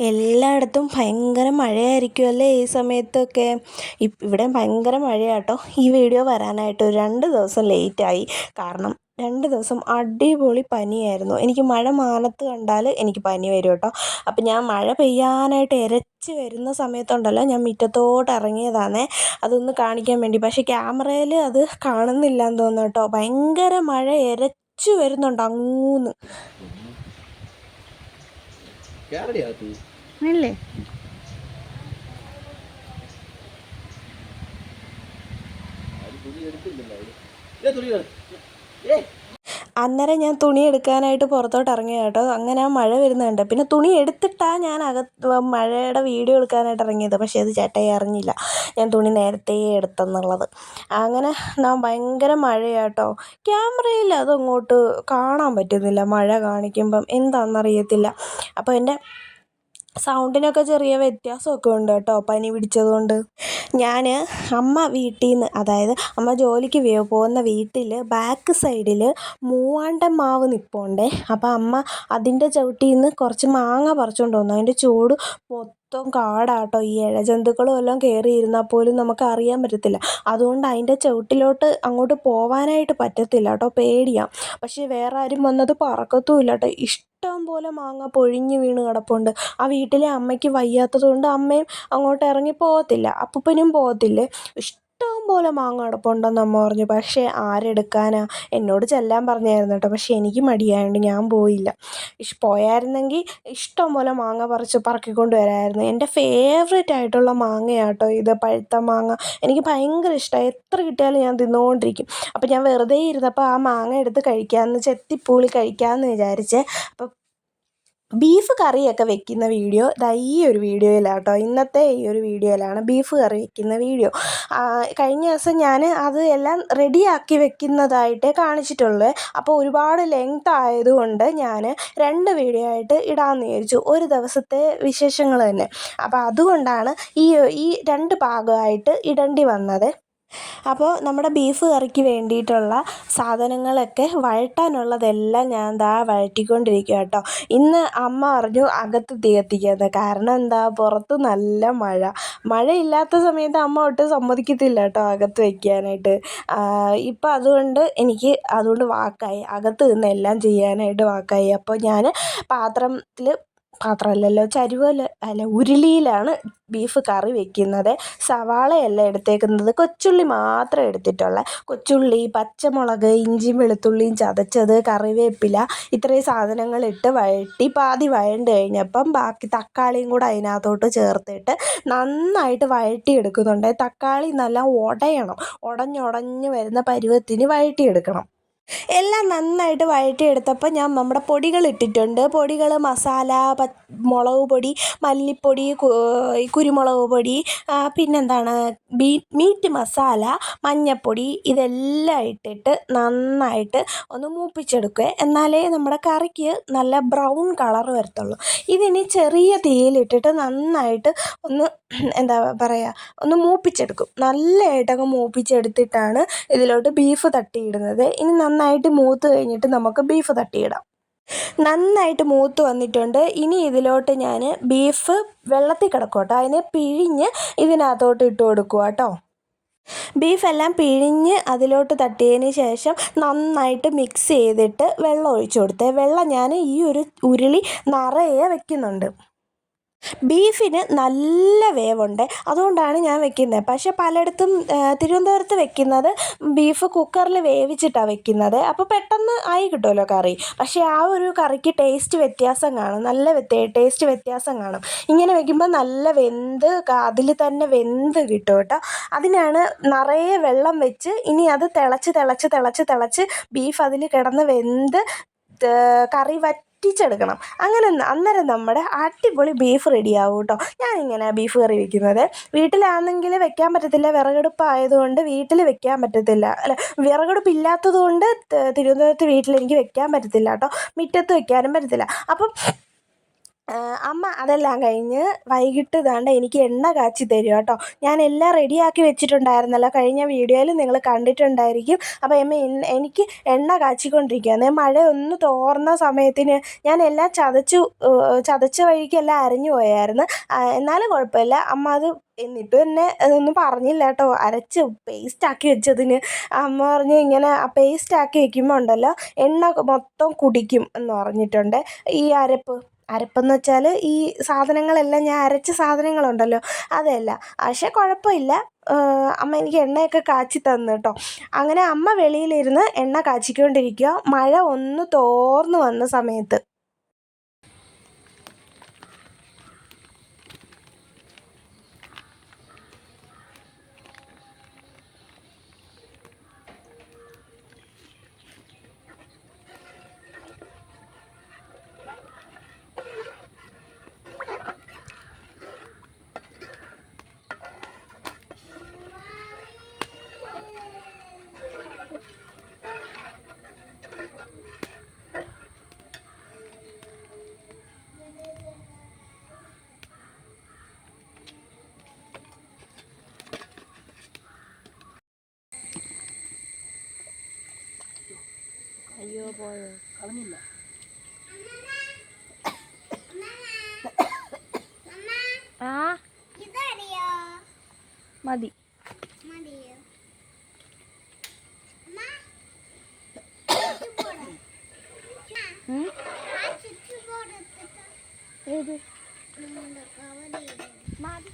എല്ലായിടത്തും ഭയങ്കര മഴയായിരിക്കുമല്ലേ ഈ സമയത്തൊക്കെ? ഇവിടെ ഭയങ്കര മഴയാട്ടോ. ഈ വീഡിയോ വരാനായിട്ട് രണ്ട് ദിവസം ലേറ്റായി. കാരണം രണ്ട് ദിവസം അടിപൊളി പനിയായിരുന്നു. എനിക്ക് മഴ മാനത്ത് കണ്ടാൽ എനിക്ക് പനി വരും കേട്ടോ. അപ്പം ഞാൻ മഴ പെയ്യാനായിട്ട് ഇരച്ച് വരുന്ന സമയത്തുണ്ടല്ലോ ഞാൻ മുറ്റത്തോട്ട് ഇറങ്ങിയതാണേ. അതൊന്ന് കാണിക്കാൻ വേണ്ടി. പക്ഷേ ക്യാമറയിൽ അത് കാണുന്നില്ല എന്ന് തോന്നുന്നു കേട്ടോ. ഭയങ്കര മഴ ഇരച്ച് വരുന്നുണ്ട് അങ്ങൂന്ന്. അല്ലേ തുണി എടുത്തില്ലല്ലോ. ഏ, തുണി ഏ. അന്നേരം ഞാൻ തുണി എടുക്കാനായിട്ട് പുറത്തോട്ട് ഇറങ്ങിയ കേട്ടോ. അങ്ങനെ ആ മഴ വരുന്നുണ്ട്. പിന്നെ തുണി എടുത്തിട്ടാണ് ഞാൻ അകത്ത് മഴയുടെ വീഡിയോ എടുക്കാനായിട്ട് ഇറങ്ങിയത്. പക്ഷേ അത് ചേട്ടായി അറിഞ്ഞില്ല. ഞാൻ തുണി നേരത്തെ എടുത്തെന്നുള്ളത്. അങ്ങനെ ഞാൻ ഭയങ്കര മഴയാട്ടോ ക്യാമറയിൽ അതങ്ങോട്ട് കാണാൻ പറ്റുന്നില്ല. മഴ കാണിക്കുമ്പം എന്താണെന്നറിയത്തില്ല അപ്പോൾ എന്റെ സൗണ്ടിനൊക്കെ ചെറിയ വ്യത്യാസമൊക്കെ ഉണ്ട് കേട്ടോ പനി പിടിച്ചതുകൊണ്ട്. ഞാൻ അമ്മ വീട്ടിൽ നിന്ന് അതായത് അമ്മ ജോലിക്ക് പോകുന്ന വീട്ടിൽ ബാക്ക് സൈഡിൽ മൂവാണ്ട മാവ് നിൽപ്പുണ്ടേ അപ്പോൾ അമ്മ അതിന്റെ ചവിട്ടിൽ നിന്ന് കുറച്ച് മാങ്ങ പറിച്ചുകൊണ്ട് വന്നു. അതിന്റെ ചൂട് മൊത്തം കാടാട്ടോ. ഈ ഇഴജന്തുക്കളും എല്ലാം കയറി ഇരുന്നാൽ പോലും നമുക്ക് അറിയാൻ പറ്റത്തില്ല. അതുകൊണ്ട് അതിന്റെ ചുവട്ടിലോട്ട് അങ്ങോട്ട് പോവാനായിട്ട് പറ്റത്തില്ല കേട്ടോ. പേടിയാണ് പക്ഷേ വേറെ ആരും വന്നത് പറക്കത്തുമില്ല കേട്ടോ. ഇഷ്ടം പോലെ മാങ്ങ പൊഴിഞ്ഞ് വീണ് കിടപ്പുണ്ട്. ആ വീട്ടിലെ അമ്മയ്ക്ക് വയ്യാത്തത് കൊണ്ട് അമ്മയും അങ്ങോട്ട് ഇറങ്ങി പോകത്തില്ല. അപ്പൂപ്പനും പോകത്തില്ലേ? ഇഷ്ടം പോലെ മാങ്ങ കിടപ്പുണ്ടെന്ന് അമ്മ പറഞ്ഞു. പക്ഷേ ആരെടുക്കാനാ? എന്നോട് ചെല്ലാൻ പറഞ്ഞായിരുന്നു കേട്ടോ. പക്ഷേ എനിക്ക് മടിയായതുകൊണ്ട് ഞാൻ പോയില്ല. പോയായിരുന്നെങ്കിൽ ഇഷ്ടം പോലെ മാങ്ങ പറിച്ച് പറക്കിക്കൊണ്ട് വരാമായിരുന്നു എന്റെ ഫേവറേറ്റ് ആയിട്ടുള്ള മാങ്ങയാട്ടോ ഇത്. പഴുത്ത മാങ്ങ. എനിക്ക് ഭയങ്കര ഇഷ്ടമാണ് എത്ര കിട്ടിയാലും ഞാൻ തിന്നുകൊണ്ടിരിക്കും അപ്പോൾ ഞാൻ വെറുതെ ഇരുന്നപ്പോൾ ആ മാങ്ങ എടുത്ത് കഴിക്കാമെന്ന് ചെത്തിപ്പൂളി കഴിക്കാമെന്ന് വിചാരിച്ചേ. അപ്പം ബീഫ് കറിയൊക്കെ വെക്കുന്ന വീഡിയോ ഇതാ ഈ ഒരു വീഡിയോയിലാണ് കേട്ടോ ഇന്നത്തെ ഈ ഒരു വീഡിയോയിലാണ് ബീഫ് കറി വെക്കുന്ന വീഡിയോ. കഴിഞ്ഞ ദിവസം ഞാൻ അത് എല്ലാം റെഡിയാക്കി വെക്കുന്നതായിട്ടേ കാണിച്ചിട്ടുള്ളൂ. അപ്പോൾ ഒരുപാട് ലെങ്ത് ആയതുകൊണ്ട് ഞാൻ രണ്ട് വീഡിയോ ആയിട്ട് ഇടാമെന്ന് വിചാരിച്ചു. ഒരു ദിവസത്തെ വിശേഷങ്ങൾ തന്നെ. അപ്പോൾ അതുകൊണ്ടാണ് ഈ ഈ രണ്ട് ഭാഗമായിട്ട് ഇടേണ്ടി വന്നത്. അപ്പോൾ നമ്മുടെ ബീഫ് കറിക്ക് വേണ്ടിയിട്ടുള്ള സാധനങ്ങളൊക്കെ വഴട്ടാനുള്ളതെല്ലാം ഞാൻ ദാ വഴറ്റിക്കൊണ്ടിരിക്കുക കേട്ടോ. ഇന്ന് അമ്മ പറഞ്ഞു അകത്ത് തീ കത്തിക്കാമെന്ന് കാരണം എന്താ? പുറത്ത് നല്ല മഴ. മഴയില്ലാത്ത സമയത്ത് അമ്മ ഒട്ടും സമ്മതിക്കത്തില്ല കേട്ടോ അകത്ത് വയ്ക്കാനായിട്ട് ഇപ്പം അതുകൊണ്ട് എനിക്ക് അതുകൊണ്ട് വാക്കായി. അകത്ത് നിന്ന് എല്ലാം ചെയ്യാനായിട്ട് വാക്കായി. അപ്പോൾ ഞാൻ പാത്രത്തിൽ പാത്രമല്ലല്ലോ ചരുവൽ അല്ല ഉരുളിയിലാണ് ബീഫ് കറി വെക്കുന്നത്. സവാളയല്ല എടുത്തേക്കുന്നത്. കൊച്ചുള്ളി മാത്രം എടുത്തിട്ടുള്ള. കൊച്ചുള്ളി പച്ചമുളക് ഇഞ്ചിയും വെളുത്തുള്ളിയും ചതച്ചത് കറിവേപ്പില ഇത്രയും സാധനങ്ങളിട്ട് വഴറ്റി പാതി വഴണ്ട് കഴിഞ്ഞപ്പം ബാക്കി തക്കാളിയും കൂടെ അതിനകത്തോട്ട് ചേർത്തിട്ട് നന്നായിട്ട് വഴറ്റിയെടുക്കുന്നുണ്ട്. തക്കാളി നല്ല ഉടയണം ഉടഞ്ഞുടഞ്ഞ് വരുന്ന പരുവത്തിന് വഴറ്റിയെടുക്കണം. എല്ലാം നന്നായിട്ട് വഴറ്റിയെടുത്തപ്പോൾ ഞാൻ നമ്മുടെ പൊടികൾ ഇട്ടിട്ടുണ്ട് പൊടികൾ മസാല മുളക് പൊടി മല്ലിപ്പൊടി കുരുമുളക് പൊടി പിന്നെന്താണ് ബീ മീറ്റ് മസാല മഞ്ഞൾപ്പൊടി ഇതെല്ലാം ഇട്ടിട്ട് നന്നായിട്ട് ഒന്ന് മൂപ്പിച്ചെടുക്കുക. എന്നാലേ നമ്മുടെ കറിക്ക് നല്ല ബ്രൗൺ കളർ വരത്തുള്ളൂ. ഇതിനി ചെറിയ തീയിലിട്ടിട്ട് നന്നായിട്ട് ഒന്ന് എന്താ പറയുക ഒന്ന് മൂപ്പിച്ചെടുക്കും. നല്ലതായിട്ടങ്ങ് മൂപ്പിച്ചെടുത്തിട്ടാണ് ഇതിലോട്ട് ബീഫ് തട്ടിയിടുന്നത്. ഇനി നന്നായിട്ട് മൂത്ത് കഴിഞ്ഞിട്ട് നമുക്ക് ബീഫ് തട്ടിയിടാം. നന്നായിട്ട് മൂത്ത് വന്നിട്ടുണ്ട്. ഇനി ഇതിലോട്ട് ഞാൻ ബീഫ് വെള്ളത്തിൽ കിടക്കും കേട്ടോ. അതിനെ പിഴിഞ്ഞ് ഇതിനകത്തോട്ട് ഇട്ട് കൊടുക്കുക കേട്ടോ. ബീഫെല്ലാം പിഴിഞ്ഞ് അതിലോട്ട് തട്ടിയതിന് ശേഷം നന്നായിട്ട് മിക്സ് ചെയ്തിട്ട് വെള്ളം ഒഴിച്ചു കൊടുത്തേ. വെള്ളം ഞാൻ ഈ ഒരു ഉരുളി നിറയെ വെക്കുന്നുണ്ട്. ബീഫിന് നല്ല വേവുണ്ട്. അതുകൊണ്ടാണ് ഞാൻ വെക്കുന്നത്. പക്ഷേ പലയിടത്തും തിരുവനന്തപുരത്ത് വെക്കുന്നത് ബീഫ് കുക്കറിൽ വേവിച്ചിട്ടാണ് വെക്കുന്നത്. അപ്പോൾ പെട്ടെന്ന് ആയി കിട്ടുമല്ലോ കറി. പക്ഷേ ആ ഒരു കറിക്ക് ടേസ്റ്റ് വ്യത്യാസം കാണും. നല്ല ടേസ്റ്റ് വ്യത്യാസം കാണും. ഇങ്ങനെ വെക്കുമ്പോൾ നല്ല വെന്ത് അതിൽ തന്നെ വെന്ത് കിട്ടും കേട്ടോ. അതിനാണ് നിറയെ വെള്ളം വെച്ച് ഇനി അത് തിളച്ച് തിളച്ച് തിളച്ച് തിളച്ച് ബീഫ് അതിൽ കിടന്ന് വെന്ത് കറി വറ്റി വറ്റിച്ചെടുക്കണം അങ്ങനെ അന്നേരം നമ്മുടെ അടിപൊളി ബീഫ് റെഡിയാവും കേട്ടോ ഞാനിങ്ങനെ ബീഫ് കറി വെക്കുന്നത്. വീട്ടിലാണെങ്കിൽ വെക്കാൻ പറ്റത്തില്ല. വിറകടുപ്പായതുകൊണ്ട് വീട്ടിൽ വെക്കാൻ പറ്റത്തില്ല. അല്ല വിറകടുപ്പ് ഇല്ലാത്തത് കൊണ്ട് തിരുവനന്തപുരത്ത് വീട്ടിൽ എനിക്ക് വെക്കാൻ പറ്റത്തില്ല കേട്ടോ മുറ്റത്ത് വെക്കാനും പറ്റത്തില്ല. അപ്പം അമ്മ അതെല്ലാം കഴിഞ്ഞ് വൈകിട്ട് ഇതാണ്ട് എനിക്ക് എണ്ണ കാച്ചി തരും കേട്ടോ ഞാൻ എല്ലാം റെഡിയാക്കി വെച്ചിട്ടുണ്ടായിരുന്നല്ലോ. കഴിഞ്ഞ വീഡിയോയിൽ നിങ്ങൾ കണ്ടിട്ടുണ്ടായിരിക്കും. അപ്പോൾ അമ്മ എനിക്ക് എണ്ണ കാച്ചിക്കൊണ്ടിരിക്കുകയാണ് മഴ ഒന്ന് തോർന്ന സമയത്തിന് ഞാൻ എല്ലാം ചതച്ചു ചതച്ച വഴിക്കെല്ലാം അരഞ്ഞു പോയായിരുന്നു. എന്നാലും കുഴപ്പമില്ല. അമ്മ അത് എന്നിട്ടും എന്നെ അതൊന്നും പറഞ്ഞില്ല കേട്ടോ അരച്ച് പേസ്റ്റാക്കി വെച്ചതിന്. അമ്മ പറഞ്ഞ് ഇങ്ങനെ ആ പേസ്റ്റാക്കി വെക്കുമ്പോൾ ഉണ്ടല്ലോ എണ്ണ മൊത്തം കുടിക്കും എന്ന് പറഞ്ഞിട്ടുണ്ട്. ഈ അരപ്പ് അരപ്പെന്ന് വെച്ചാൽ ഈ സാധനങ്ങളെല്ലാം ഞാൻ അരച്ച സാധനങ്ങളുണ്ടല്ലോ അതല്ല. പക്ഷേ കുഴപ്പമില്ല. അമ്മ എനിക്ക് എണ്ണയൊക്കെ കാച്ചി തന്നു കേട്ടോ. അങ്ങനെ അമ്മ വെളിയിലിരുന്ന് എണ്ണ കാച്ചിക്കൊണ്ടിരിക്കുക മഴ ഒന്ന് തോർന്നു വന്ന സമയത്ത്. അയ്യോ പോയോ. കളഞ്ഞില്ല. ആ? മതി. ഏത്? മതി.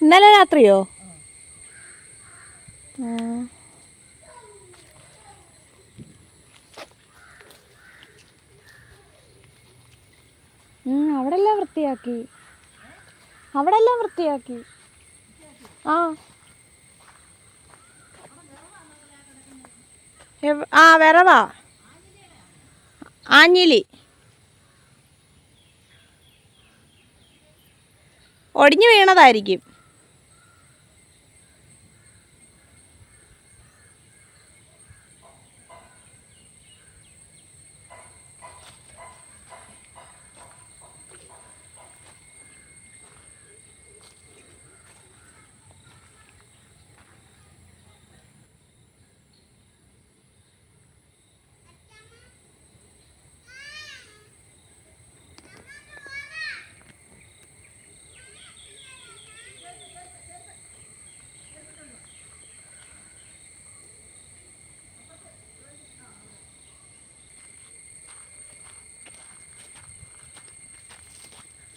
ഇന്നലെ രാത്രിയോ? ആ. എല്ലാം വൃത്തിയാക്കി. അവിടെല്ലാം വൃത്തിയാക്കി. ആ. ആ വിറവാ. ആഞ്ഞിലി. ഒടിഞ്ഞു വീണതായിരിക്കും.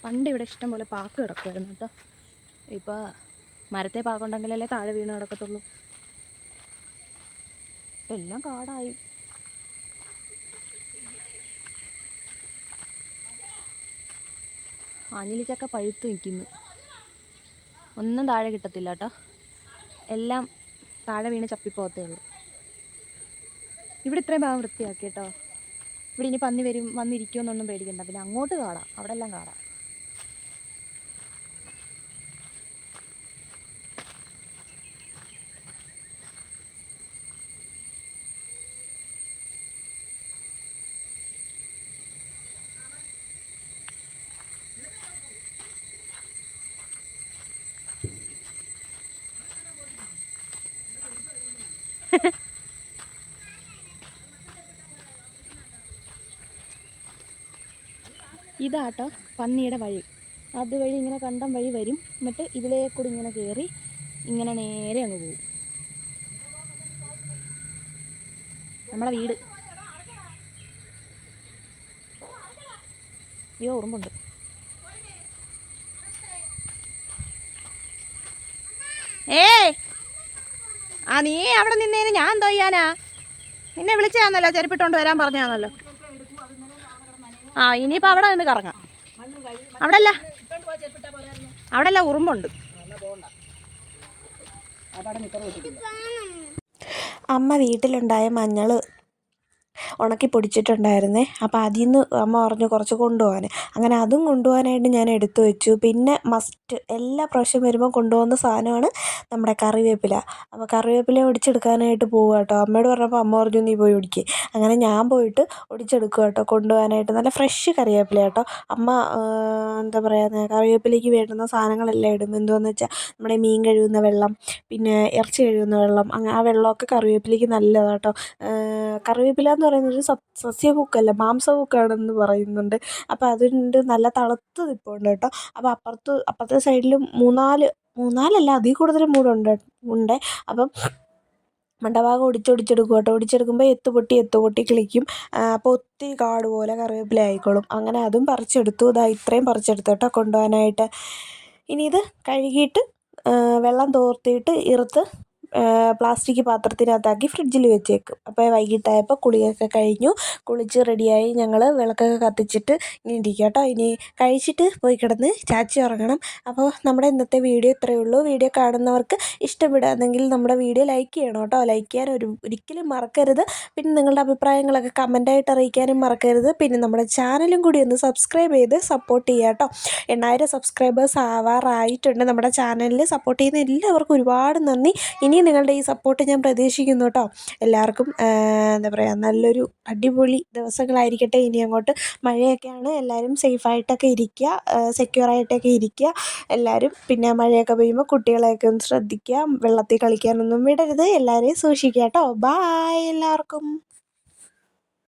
പണ്ട് ഇവിടെ ഇഷ്ടം പോലെ പാക്ക് കിടക്കുമായിരുന്നു കേട്ടോ. ഇപ്പോൾ മരത്തെ പാക്കുണ്ടെങ്കിലല്ലേ താഴെ വീണ് കിടക്കത്തുള്ളൂ. എല്ലാം കാടായി. ആഞ്ഞിലിച്ചക്ക പഴുത്ത് നിൽക്കുന്നു. ഒന്നും താഴെ കിട്ടത്തില്ല കേട്ടോ. എല്ലാം താഴെ വീണ് ചപ്പിപ്പോകത്തേ ഉള്ളൂ. ഇവിടെ ഇത്രയും ഭാഗം വൃത്തിയാക്കി കേട്ടോ. ഇവിടെ ഇനി പന്നി വരും വന്നിരിക്കുമെന്നൊന്നും പേടിക്കണ്ട. പിന്നെ അങ്ങോട്ട് കാടാം. അവിടെ എല്ലാം കാടാം. ഇതാട്ടോ പന്നിയുടെ വഴി. അതുവഴി ഇങ്ങനെ കണ്ടം വഴി വരും. എന്നിട്ട് ഇതിലേ കൂടി ഇങ്ങനെ കയറി ഇങ്ങനെ നേരെ അങ്ങ് പോകും. നമ്മളെ വീട്. അയ്യോ ഉറുമ്പുണ്ട്. ഏയ്! ആ നീ അവിടെ നിന്നേന് ഞാൻ എന്തോ ചെയ്യാനാ? നിന്നെ വിളിച്ചാന്നല്ലോ ചെരുപ്പിട്ടോണ്ട് വരാൻ പറഞ്ഞാന്നല്ലോ ആ ഇനിയിപ്പോൾ അവിടെ നിന്ന് കറങ്ങാം. അവിടെ അല്ല അവിടെ അല്ല ഉറുമ്പുണ്ട്. അമ്മ വീട്ടിലുണ്ടായ മഞ്ഞൾ ഉണക്കി പൊടിച്ചിട്ടുണ്ടായിരുന്നേ. അപ്പോൾ അതിൽ നിന്ന് അമ്മ പറഞ്ഞു കുറച്ച് കൊണ്ടുപോകാൻ അങ്ങനെ അതും കൊണ്ടുപോകാനായിട്ട് ഞാൻ എടുത്തു വെച്ചു. പിന്നെ മസ്റ്റ് എല്ലാ പ്രാവശ്യം വരുമ്പോൾ കൊണ്ടുപോകുന്ന സാധനമാണ് നമ്മുടെ കറിവേപ്പില. അപ്പോൾ കറിവേപ്പില ഒടിച്ചെടുക്കാനായിട്ട് പോവുക കേട്ടോ. അമ്മയോട് പറഞ്ഞപ്പോൾ അമ്മ പറഞ്ഞു നീ പോയി ഒടിക്കുക അങ്ങനെ ഞാൻ പോയിട്ട് ഒടിച്ചെടുക്കുക കേട്ടോ. കൊണ്ടുപോകാനായിട്ട് നല്ല ഫ്രഷ് കറിവേപ്പില കേട്ടോ. അമ്മ എന്താ പറയുക കറിവേപ്പിലേക്ക് വേണ്ടുന്ന സാധനങ്ങളെല്ലാം ഇടും. എന്തുവാന്ന് വെച്ചാൽ നമ്മുടെ മീൻ കഴുകുന്ന വെള്ളം പിന്നെ ഇറച്ചി കഴുകുന്ന വെള്ളം അങ്ങനെ ആ വെള്ളമൊക്കെ കറിവേപ്പിലേക്ക് നല്ലതാണ് കേട്ടോ. കറിവേപ്പില എന്ന് പറയുന്നത് സ സസ്യഭുക്കല്ല മാംസഭുക്കാണെന്ന് പറയുന്നുണ്ട്. അപ്പോൾ അതുകൊണ്ട് നല്ല തളുത്ത് നിൽപ്പുണ്ട് കേട്ടോ. അപ്പോൾ അപ്പുറത്ത് അപ്പുറത്തെ സൈഡിൽ മൂന്നാൽ മൂന്നാലല്ല അതിൽ കൂടുതൽ മൂടുണ്ട് ഉണ്ട് അപ്പം മണ്ടഭാഗം ഒടിച്ചൊടിച്ചെടുക്കും കേട്ടോ. ഒടിച്ചെടുക്കുമ്പോൾ എത്ത് പൊട്ടി എത്ത് പൊട്ടി കിളിക്കും അപ്പോൾ ഒത്തിരി കാട് പോലെ കറിവേപ്പില ആയിക്കോളും. അങ്ങനെ അതും പറിച്ചെടുത്തു. ഇതാ ഇത്രയും പറിച്ചെടുത്തു കേട്ടോ കൊണ്ടുപോകാനായിട്ട്. ഇനി ഇത് കഴുകിയിട്ട് വെള്ളം തോർത്തിയിട്ട് ഇറുത്ത് പ്ലാസ്റ്റിക് പാത്രത്തിനകത്താക്കി ഫ്രിഡ്ജിൽ വെച്ചേക്കും. അപ്പോൾ വൈകിട്ടായപ്പോൾ കുളിയൊക്കെ കഴിഞ്ഞു. കുളിച്ച് റെഡിയായി ഞങ്ങൾ വിളക്കൊക്കെ കത്തിച്ചിട്ട് ഇങ്ങനെ ഇരിക്കുക കേട്ടോ ഇനി കഴിച്ചിട്ട് പോയി കിടന്ന് ചാച്ചി ഉറങ്ങണം. അപ്പോൾ നമ്മുടെ ഇന്നത്തെ വീഡിയോ ഇത്രയേ ഉള്ളൂ. വീഡിയോ കാണുന്നവർക്ക് ഇഷ്ടപ്പെടുകയാണെങ്കിൽ നമ്മുടെ വീഡിയോ ലൈക്ക് ചെയ്യണം കേട്ടോ ലൈക്ക് ചെയ്യാൻ ഒരു ഒരിക്കലും മറക്കരുത്. പിന്നെ നിങ്ങളുടെ അഭിപ്രായങ്ങളൊക്കെ കമന്റായിട്ട് അറിയിക്കാനും മറക്കരുത്. പിന്നെ നമ്മുടെ ചാനലും കൂടി ഒന്ന് സബ്സ്ക്രൈബ് ചെയ്ത് സപ്പോർട്ട് ചെയ്യുക കേട്ടോ എണ്ണായിരം സബ്സ്ക്രൈബേഴ്സ് ആവാറായിട്ടുണ്ട് നമ്മുടെ ചാനലിൽ സപ്പോർട്ട് ചെയ്യുന്ന എല്ലാവർക്കും ഒരുപാട് നന്ദി. ഇനിയും നിങ്ങളുടെ ഈ സപ്പോർട്ട് ഞാൻ പ്രതീക്ഷിക്കുന്നു കേട്ടോ എല്ലാവർക്കും എന്താ പറയുക നല്ലൊരു അടിപൊളി ദിവസങ്ങളായിരിക്കട്ടെ. ഇനി അങ്ങോട്ട് മഴയൊക്കെയാണ്. എല്ലാവരും സേഫായിട്ടൊക്കെ ഇരിക്കുക. സെക്യൂറായിട്ടൊക്കെ ഇരിക്കുക. എല്ലാവരും പിന്നെ മഴയൊക്കെ പെയ്യുമ്പോൾ കുട്ടികളെയൊക്കെ ഒന്ന് ശ്രദ്ധിക്കുക. വെള്ളത്തിൽ കളിക്കാനൊന്നും വിടരുത്. എല്ലാവരെയും സൂക്ഷിക്കുക കേട്ടോ ബായ് എല്ലാവർക്കും.